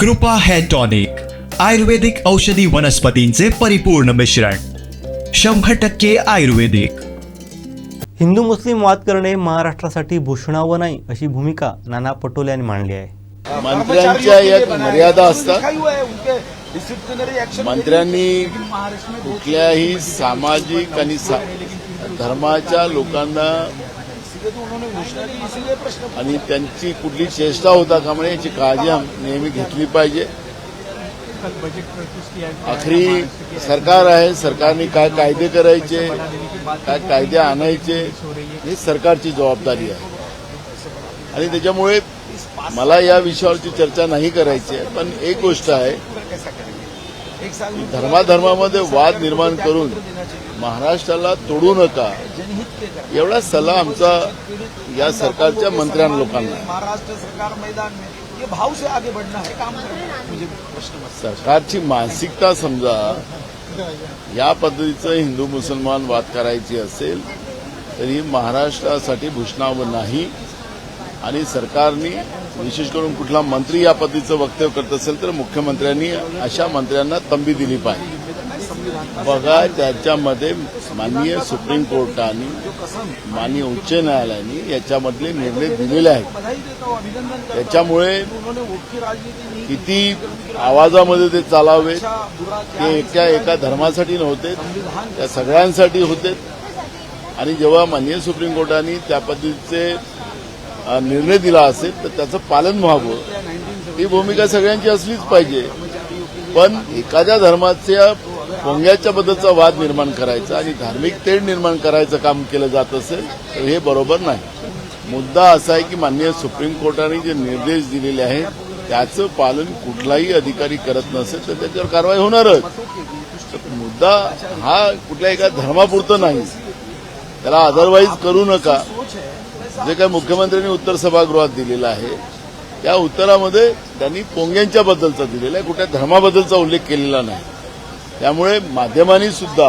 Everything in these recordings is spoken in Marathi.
कृपा हेअर टॉनिक आयुर्वेदिक औषधी वनस्पतींचे परिपूर्ण मिश्रण शंभर टक्के आयुर्वेदिक. हिंदू मुस्लिम वाद करणे महाराष्ट्रासाठी भूषणावं नाही अशी भूमिका नाना पटोले यांनी मांडली आहे. मंत्र्यांच्या एक मर्यादा असतात. मंत्र्यांनी कुठल्याही सामाजिक आणि धर्माच्या लोकांना आणि त्यांची कुठली चेष्टा होता का म्हणजे याची काळजी नेहमी घेतली पाहिजे. आखरी सरकार आहे सरकारने काय कायदे करायचे काय कायदे आणायचे ही सरकारची जबाबदारी आहे. आणि त्याच्यामुळे मला या विषयावरची चर्चा नाही करायची आहे पण एक गोष्ट आहे धर्माधर्मामध्ये वाद निर्माण करून महाराष्ट्राला तोडू नका एवढा सल्ला आमचा या सरकारच्या मंत्र्यां लोकांना. महाराष्ट्र सरकार मैदान भाव से आगे बढ़ना है काम सरकारची मानसिकता समजा या पद्धतीचं हिंदू मुसलमान वाद करायची असेल तर ही महाराष्ट्रासाठी भूषणावं नाही आणि सरकारने विशेष करून कुठला मंत्री या पद्धतीचं वक्तव्य करत असेल तर मुख्यमंत्र्यांनी अशा मंत्र्यांना तंबी दिली पाहिजे. बघा त्याच्यामध्ये माननीय सुप्रीम कोर्टाने माननीय उच्च न्यायालयाने याच्यामधले निर्णय दिलेले आहेत. त्याच्यामुळे किती आवाजामध्ये ते चालावे ते एका एका धर्मासाठी नव्हते त्या सगळ्यांसाठी होते. आणि जेव्हा माननीय सुप्रीम कोर्टाने त्या पद्धतीचे निर्णय दिला असेल तर त्याचं पालन व्हावं. ही भूमिका सगळ्यांची असलीच पाहिजे. पण एखाद्या धर्माच्या पोंग्याच्या बद्दलचा वाद निर्माण करायचा आणि धार्मिक तेढ निर्माण करायचं काम केलं जात असेल तर हे बरोबर नाही. मुद्दा असा आहे की माननीय सुप्रीम कोर्टाने जे निर्देश दिलेले आहेत त्याचं पालन कुठलाही अधिकारी करत नसेल तर त्याच्यावर कारवाई होणारच. तर मुद्दा हा कुठल्या एका धर्मापुरतं नाही. त्याला अदरवाईज करू नका. जे काही मुख्यमंत्र्यांनी उत्तर सभागृहात दिलेलं आहे त्या उत्तरामध्ये त्यांनी पोंग्यांच्या बद्दलचा दिलेला आहे कुठल्या धर्माबद्दलचा उल्लेख केलेला नाही. त्यामुळे माध्यमांनी सुद्धा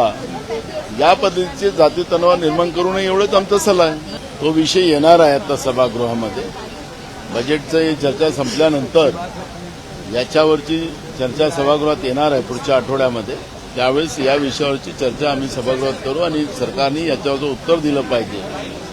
या पद्धतीचे जाती तणाव निर्माण करू नये एवढंच आमचा सल्ला आहे तो विषय येणार आहे आता सभागृहामध्ये. बजेटचं चर्चा संपल्यानंतर याच्यावरची चर्चा सभागृहात येणार आहे पुढच्या आठवड्यामध्ये. त्यावेळेस या विषयावरची चर्चा आम्ही सभागृहात करू आणि सरकारने याच्यावरचं उत्तर दिलं पाहिजे.